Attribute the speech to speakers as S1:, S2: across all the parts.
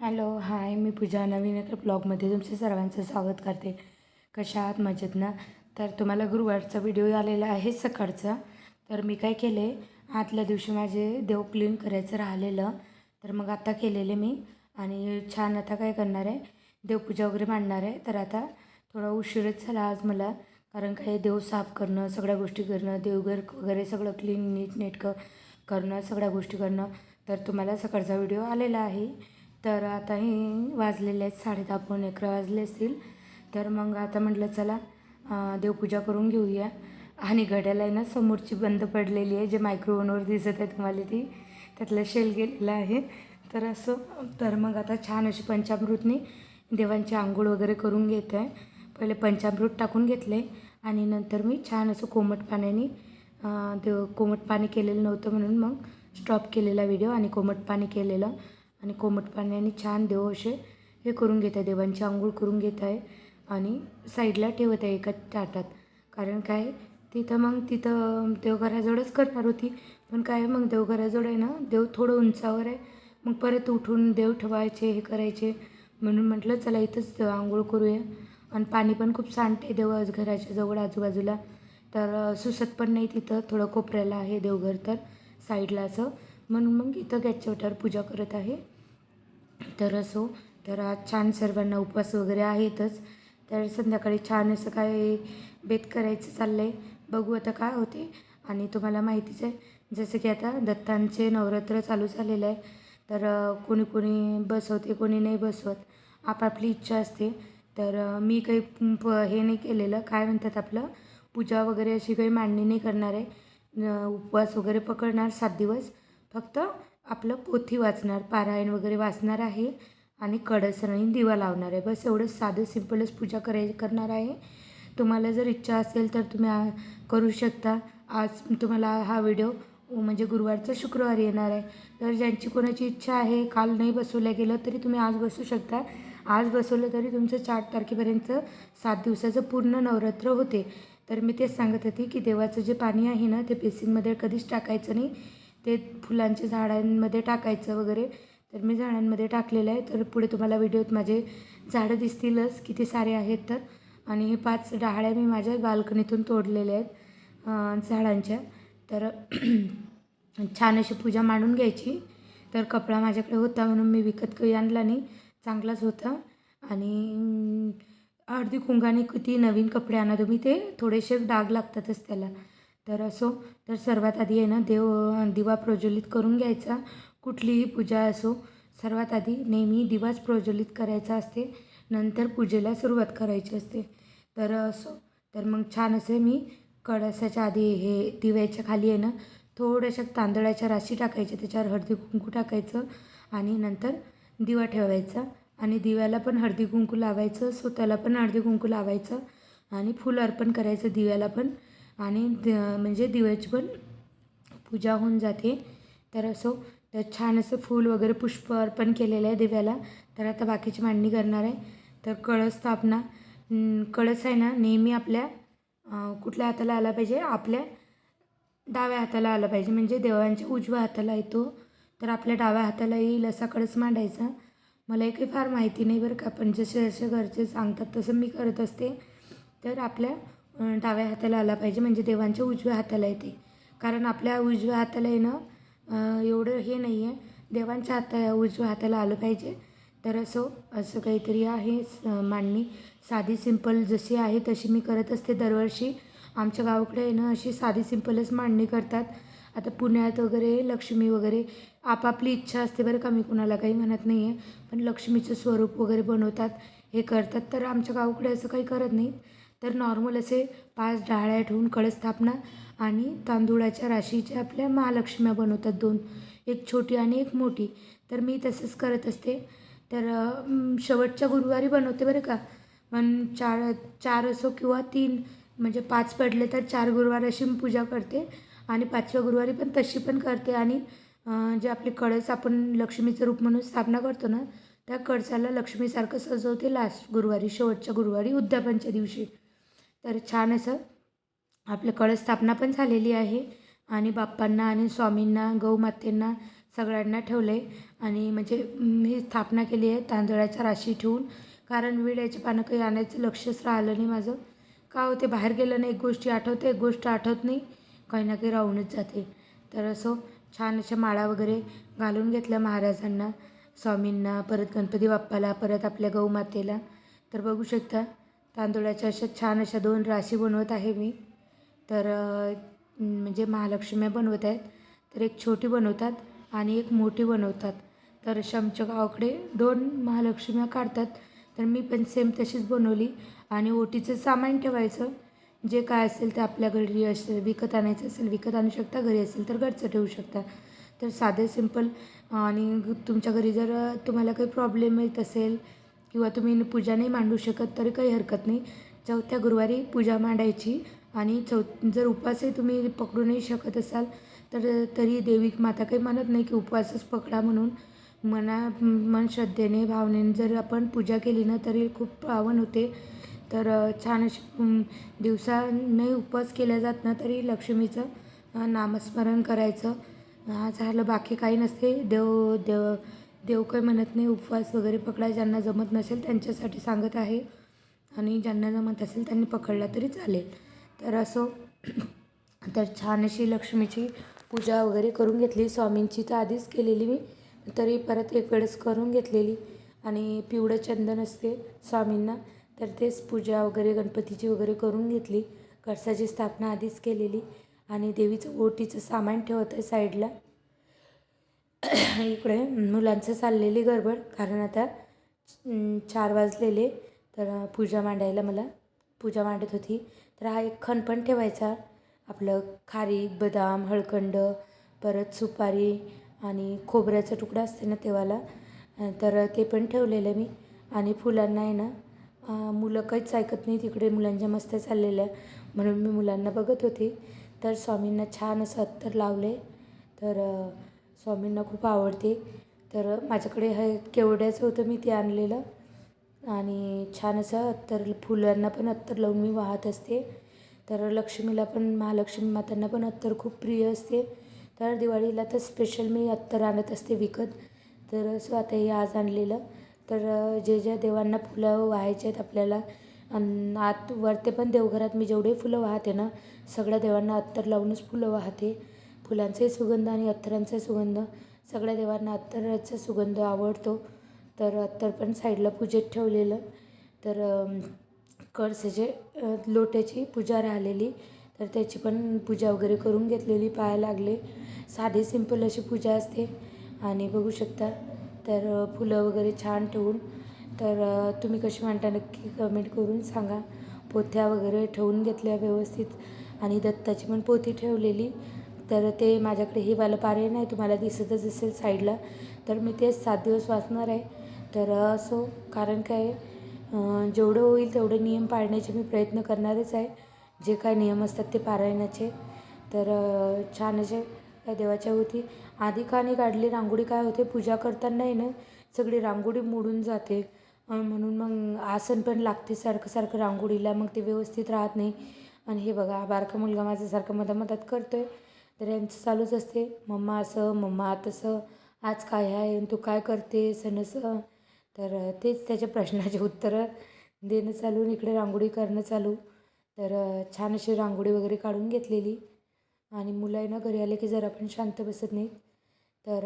S1: Hello hi मी पूजा नवीन एका ब्लॉगमध्ये तुमच्या सर्वांचं स्वागत करते. कशा आहात? मजेत ना? तर तुम्हाला गुरुवारचा व्हिडिओ आलेला आहे सकाळचा. तर मी काय केले? आतल्या दिवशी माझे देव क्लीन करायचं राहिलेलं. तर मग आता केलेले मी. आणि छान आता काय करणार आहे? देवपूजा वगैरे मांडणार आहे. तर आता थोडा उशीरच झाला आज मला. कारण काय देव साफ करणं सगळ्या गोष्टी करणं देवघर वगैरे सगळं क्लीन नीट नेटकं करणं सगळ्या गोष्टी करणं. तर तुम्हाला सकाळचा व्हिडिओ आलेला आहे. तर आता हे वाजलेले आहेत साडे दहा पाऊण अकरा वाजले असतील. तर मग आता म्हटलं चला देवपूजा करून घेऊया. आणि घड्याला आहे ना समोरची बंद पडलेली आहे जे मायक्रोवनवर दिसत आहे तुम्हाला ती त्यातलं शेल गेलेला आहे. तर असं तर मग आता छान अशी पंचामृतनी देवांची आंघोळ वगैरे करून घेत. आहे पहिले पंचामृत टाकून घेतले आणि नंतर मी छान असं कोमट पाण्याने देव कोमट पाणी केलेलं नव्हतं म्हणून मग स्टॉप केलेला व्हिडिओ आणि कोमट पाणी केलेलं. आणि कोमट पाण्याने छान देव असे हे करून घेत आहे. देवांची आंघोळ करून घेत आहे आणि साईडला ठेवत आहे एका ताटात. कारण काय? तिथं मग तिथं देवघराजवळच करणार होती. पण काय मग देवघराजवळ आहे ना? देव थोडं उंचावर आहे. मग परत उठून देव ठेवायचे हे करायचे. म्हणून म्हटलं चला इथंच आंघोळ करूया. आणि पाणी पण खूप सांडते देव घराच्या जवळ आजूबाजूला. तर सुसत पण नाही तिथं. थोडं कोपऱ्याला आहे देवघर तर साईडला असं. म्हणून मग इथं गॅसच्या ओट्यावर पूजा करत आहे. तर असो तर आज छान सर्वांना उपवास वगैरे आहेतच. तर संध्याकाळी छान असं काय बेत करायचं चाललं आहे बघू आता काय होते. आणि तुम्हाला माहितीच आहे जसं की आता दत्तांचे नवरात्र चालू झालेलं आहे. तर कोणी कोणी बसवते कोणी नाही बसवत. आपापली इच्छा असते. तर मी काही प हे नाही केलेलं. काय म्हणतात आपलं? पूजा वगैरे अशी काही मांडणी नाही करणार आहे. उपवास वगैरे पकडणार सात दिवस. फक्त आपलं पोथी वाचणार पारायण वगैरे वाचणार आहे आणि कडस दिवा लावणार आहे. बस एवढंच साधं सिम्पलच पूजा कराय करणार आहे. तुम्हाला जर इच्छा असेल तर तुम्ही करू शकता. आज तुम्हाला हा व्हिडिओ म्हणजे गुरुवारचा शुक्रवारी येणार आहे. तर ज्यांची कोणाची इच्छा आहे काल नाही बसवल्या गेलं तरी तुम्ही आज बसू शकता. आज बसवलं तरी तुमचं चार तारखेपर्यंत सात दिवसाचं पूर्ण नवरात्र होते. तर मी तेच सांगत होते की देवाचं जे पाणी आहे ना ते बेसिनमध्ये कधीच टाकायचं नाही. ते फुलांचे झाडांमध्ये टाकायचं वगैरे तर मी झाडांमध्ये टाकलेलं आहे. तर पुढे तुम्हाला व्हिडिओत माझे झाडं दिसतीलच किती सारे आहेत तर. आणि हे पाच डहाळ्या मी माझ्या बाल्कनीतून तोडलेल्या आहेत झाडांच्या. तर छान अशी पूजा मांडून घ्यायची. तर कपडा माझ्याकडे होता म्हणून मी विकत काही आणला नाही. चांगलाच होता. आणि अर्धी कुंगाने किती नवीन कपडे आणा तुम्ही ते थोडेसे डाग लागतातच त्याला. तर असो तर सर्वात आधी आहे ना देव दिवा प्रज्वलित करून घ्यायचा. कुठलीही पूजा असो सर्वात आधी नेहमी दिवाच प्रज्वलित करायचा असते. नंतर पूजेला सुरुवात करायची असते. तर असो तर मग छान असे मी कळसाच्या आधी हे दिव्याच्या खाली आहे ना थोड्याशा तांदळाच्या राशी टाकायच्या. त्याच्यावर हळदी कुंकू टाकायचं आणि नंतर दिवा ठेवायचा. आणि दिव्याला पण हळदी कुंकू लावायचं स्वतःला पण हळदी कुंकू लावायचं आणि फुलं अर्पण करायचं. दिव्याला पण आणि द- म्हणजे दिव्याची पण पूजा होऊन जाते. तर असो तर छान असं फूल वगैरे पुष्प अर्पण केलेलं आहे दिव्याला. तर आता बाकीची मांडणी करणार आहे. तर कळस स्थापना कळस आहे ना नेहमी आपल्या कुठल्या हाताला आला पाहिजे? आपल्या डाव्या हाताला आला पाहिजे. म्हणजे देवांच्या उजव्या हाताला येतो. तर आपल्या डाव्या हाताला येईल असा कळस मांडायचा. मला काही फार माहिती नाही बरं का पण जसे जसे घरचे सांगतात तसं मी करत असते. तर आपल्या डाव्या हाताला आला पाहिजे. म्हणजे देवांच्या उजव्या हाताला येते. कारण आपल्या उजव्या हाताला येणं एवढं हे नाही आहे देवांच्या हाता उजव्या हाताला आलं पाहिजे. तर असो असं काहीतरी आहे. स- मांडणी साधी सिंपल जशी आहे तशी मी करत असते दरवर्षी. आमच्या गावाकडे येणं ना अशी साधी सिंपलच मांडणी करतात. आता पुण्यात वगैरे लक्ष्मी वगैरे आपापली इच्छा असते बरं का मी कुणाला काही म्हणत नाही आहे पण लक्ष्मीचं स्वरूप वगैरे बनवतात हे करतात. तर आमच्या गावाकडे असं काही करत नाहीत. तर नॉर्मल असे पाच डाळ्या ठेवून कळस्थापना आणि तांदूळाच्या राशीच्या आपल्या महालक्ष्म्या बनवतात दोन. एक छोटी आणि एक मोठी. तर मी तसंच करत असते. तर शेवटच्या गुरुवारी बनवते बरं का. पण चार चार असो किंवा तीन म्हणजे पाच पडले तर चार गुरुवार अशी मी पूजा करते. आणि पाचव्या गुरुवारी पण तशी पण करते. आणि जे आपले कळस आपण लक्ष्मीचं रूप म्हणून स्थापना करतो ना त्या कळसाला लक्ष्मीसारखं सजवते लास्ट गुरुवारी शेवटच्या गुरुवारी उद्यापनच्या दिवशी. तर छान असं आपलं कळस स्थापना पण झालेली आहे. आणि बाप्पांना आणि स्वामींना गौमातेंना सगळ्यांना ठेवलं आहे आणि म्हणजे मी स्थापना केली आहे तांदळाच्या राशी ठेवून. कारण विड्याची पानं काही आणायचं लक्षच राहिलं नाही माझं. का होते? बाहेर गेलं नाही एक गोष्टी आठवते एक गोष्ट आठवत नाही. काही ना काही राहूनच जाते. तर असं छान अशा माळा वगैरे घालून घेतल्या महाराजांना स्वामींना परत गणपती बाप्पाला परत आपल्या गौमातेला. तर बघू शकता तांदूळाच्या अशा छान अशा दोन राशी बनवत आहे मी. तर म्हणजे महालक्ष्म्या बनवत आहेत. तर एक छोटी बनवतात आणि एक मोठी बनवतात. तर अशा आमच्या गावाकडे दोन महालक्ष्म्या काढतात. तर मी पण सेम तशीच बनवली. आणि ओटीचं सामान ठेवायचं. जे काय असेल ते आपल्या घरी असेल विकत आणायचं असेल विकत आणू शकता. घरी असेल तर घरचं ठेवू शकता. तर साधे सिंपल आणि तुमच्या घरी जर तुम्हाला काही प्रॉब्लेम येत असेल किंवा तुम्ही पूजा नाही मांडू शकत तरी काही हरकत नाही. चौथ्या गुरुवारी पूजा मांडायची आणि चौ जर उपवासही तुम्ही पकडू नाही शकत असाल तर तरी देवी माता काही म्हणत नाही की उपवासच पकडा म्हणून. मना मन श्रद्धेने भावनेने जर आपण पूजा केली ना तरी खूप पावन होते. तर छान अशी दिवसा नाही उपवास केला जात ना तरी लक्ष्मीचं नामस्मरण करायचं. झालं बाकी काही नसते. देव देव देव काही म्हणत नाही उपवास वगैरे पकडा ज्यांना जमत नसेल त्यांच्यासाठी सांगत आहे. आणि ज्यांना जमत असेल त्यांनी पकडला तरी चालेल. तर असो तर छान अशी लक्ष्मीची पूजा वगैरे करून घेतली. स्वामींची तर आधीच केलेली मी तरी परत एक वेळेस करून घेतलेली. आणि पिवळं चंदन असते स्वामींना तर तेच पूजा वगैरे गणपतीची वगैरे करून घेतली. कळसाची स्थापना आधीच केलेली. आणि देवीचं ओटीचं सामान ठेवत आहे साईडला. इकडे मुलांचं चाललेली गडबड कारण आता चार वाजलेले. तर पूजा मांडायला मला पूजा मांडत होती. तर हा एक खण पण ठेवायचा. आपलं खारीक बदाम हळकंड परत सुपारी आणि खोबऱ्याचा तुकडा असते ना तेव्हाला तर ते पण ठेवलेलं मी. आणि फुलांना आहे ना मुलं काहीच ऐकत नाही तिकडे मुलांच्या मस्त्या चाललेल्या. म्हणून मी मुलांना बघत होते. तर स्वामींना छान असं अत्तर लावले. तर स्वामींना खूप आवडते. तर माझ्याकडे हे केवड्याचं होतं मी ते आणलेलं. आणि छान असं अत्तर फुलांना पण अत्तर लावून मी वाहत असते. तर लक्ष्मीला पण महालक्ष्मी मातांना पण अत्तर खूप प्रिय असते. तर दिवाळीला तर स्पेशल मी अत्तर आणत असते विकत. तर असं आता हे आज आणलेलं. तर जे ज्या देवांना फुलं वाहायचे आहेत आपल्याला आणि आत वरते पण देवघरात मी जेवढे फुलं वाहते ना सगळ्या देवांना अत्तर लावूनच फुलं वाहते. फुलांचाही सुगंध आणि अत्तरांचा सुगंध. सगळ्या देवांना अत्तराचा सुगंध आवडतो. तर अत्तर पण साईडला पूजेत ठेवलेलं. तर कळसेचे कळसाचे लोट्याची पूजा राहिलेली. तर त्याची पण पूजा वगैरे करून घेतलेली पाया लागले. साधी सिंपल अशी पूजा असते. आणि बघू शकता तर फुलं वगैरे छान ठेवून. तर तुम्ही कशी म्हणता नक्की कमेंट करून सांगा. पोथ्या वगैरे ठेवून घेतल्या व्यवस्थित. आणि दत्ताची पण पोथी ठेवलेली. तर ते माझ्याकडे हे वालं पारायण नाही तुम्हाला दिसतच असेल साईडला. तर मी तेच सात दिवस वाचणार आहे. तर असो कारण काय जेवढं होईल तेवढे नियम पाळण्याचे मी प्रयत्न करणारच आहे. जे काय नियम असतात ते पारायणाचे. तर छान असे काय देवाच्या होती. आधी कानी काढली रांगोळी काय होते पूजा करताना आहे ना सगळी रांगोळी मोडून जाते. म्हणून मग आसन पण लागते सारखं सारखं रांगोळीला मग ते व्यवस्थित राहत नाही. आणि हे बघा बारका मुलगा माझ्यासारखं मधामधात मधा मधात करतो आहे तर यांचं चालूच असते. मम्मा असं मम्मा तसं. आज काय आहे आणि तू काय करते सणसं असं. तर तेच त्याच्या प्रश्नाचे उत्तरं देणं चालू आणि इकडे रांगोळी करणं चालू. तर छान अशी रांगोळी वगैरे काढून घेतलेली. आणि मुलं आहे ना घरी आले की जरा पण शांत बसत नाहीत तर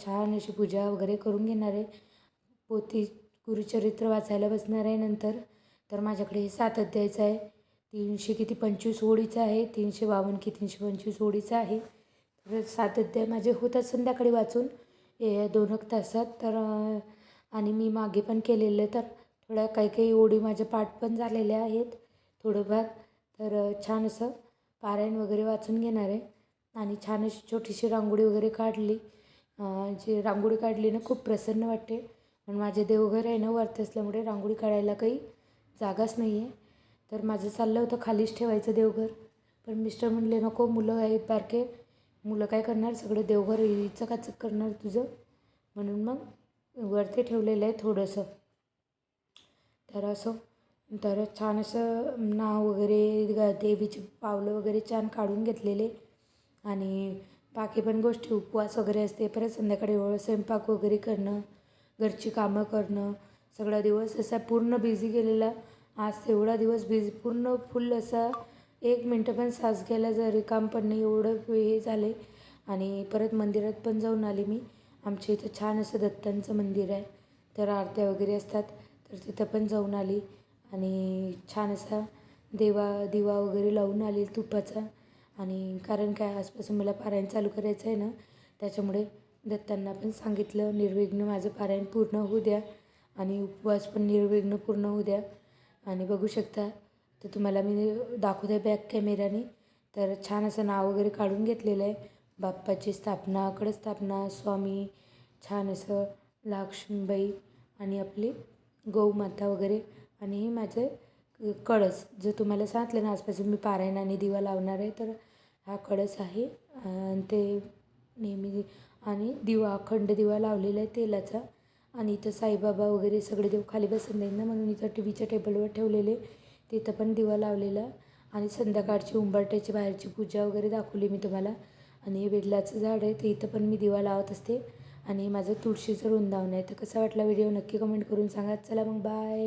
S1: छान अशी पूजा वगैरे करून घेणार आहे. पोती गुरुचरित्र वाचायला बसणार आहे नंतर. तर माझ्याकडे हे सात अध्यायचं आहे. तीनशे किती पंचवीस ओळीचं आहे तीनशे बावन्न की तीनशे पंचवीस ओळीचं आहे. तर सात अध्याय माझे होतात संध्याकाळी वाचून. ए दोन एक तासात तर आणि मी मागे पण केलेलं तर थोड्या काही काही ओळी माझ्या पाठ पण झालेल्या आहेत. थोडंफार. तर छान असं पारायण वगैरे वाचून घेणार आहे. आणि छान अशी छोटीशी रांगोळी वगैरे काढली. जी रांगोळी काढली ना खूप प्रसन्न वाटते. पण माझे देवघर आहे ना वरती असल्यामुळे रांगोळी काढायला काही जागाच नाही आहे तर माझं चाललं होतं खालीच ठेवायचं देवघर. पण मिस्टर म्हणले नको मुलं आहेत बारके. मुलं काय करणार? सगळं देवघर चकाचक करणार तुझं? म्हणून मग वरती ठेवलेलं आहे थोडंसं. तर असं तर छान असं नाव वगैरे देवीची देवीचे पावलं वगैरे छान काढून घेतलेले. आणि बाकी पण गोष्टी उपवास वगैरे असते. परत संध्याकाळी वेळ स्वयंपाक वगैरे करणं घरची कामं करणं सगळा दिवस असा पूर्ण बिझी गेलेला. आज तेवढा दिवस बीज पूर्ण फुल असा एक मिनटं पण सास घ्यायला जर रिकाम पण नाही एवढं हे झाले आणि परत मंदिरात पण जाऊन आली मी. आमच्या इथं छान असं दत्तांचं मंदिर आहे. तर आरत्या वगैरे असतात तर तिथं पण जाऊन आली. आणि छान असा देवा दिवा वगैरे लावून आली तुपाचा. आणि कारण काय आजपासून मला पारायण चालू करायचं आहे ना त्याच्यामुळे दत्तांना पण सांगितलं निर्विघ्न माझं पारायण पूर्ण होऊ द्या. आणि उपवास पण निर्विघ्न पूर्ण होऊ द्या. आणि बघू शकता. तर तुम्हाला मी दाखवते बॅक कॅमेऱ्याने तर छान असं नाव वगैरे काढून घेतलेलं आहे. बाप्पाची स्थापना कडस्थापना स्वामी छान असं लक्ष्मीबाई आणि आपली गौमाता वगैरे. आणि हे माझं कळस. जो तुम्हाला सांगितलं ना आजपासून मी पारायण आणि दिवा लावणार आहे तर हा कळस आहे. आणि ते नेहमी आणि दिवा अखंड दिवा लावलेला आहे तेलाचा. आणि इथं साईबाबा वगैरे सगळे देव खाली बसत नाहीत ना म्हणून इथं टी व्हीच्या टेबलवर ठेवलेले. तिथं पण दिवा लावलेला आणि संध्याकाळची उंबरट्याची बाहेरची पूजा वगैरे दाखवली मी तुम्हाला. आणि हे वेडलाचं झाड आहे ते इथं पण मी दिवा लावत असते. आणि माझं तुळशीचं वृंदावन आहे. तर कसा वाटला व्हिडिओ नक्की कमेंट करून सांगा. चला मग बाय.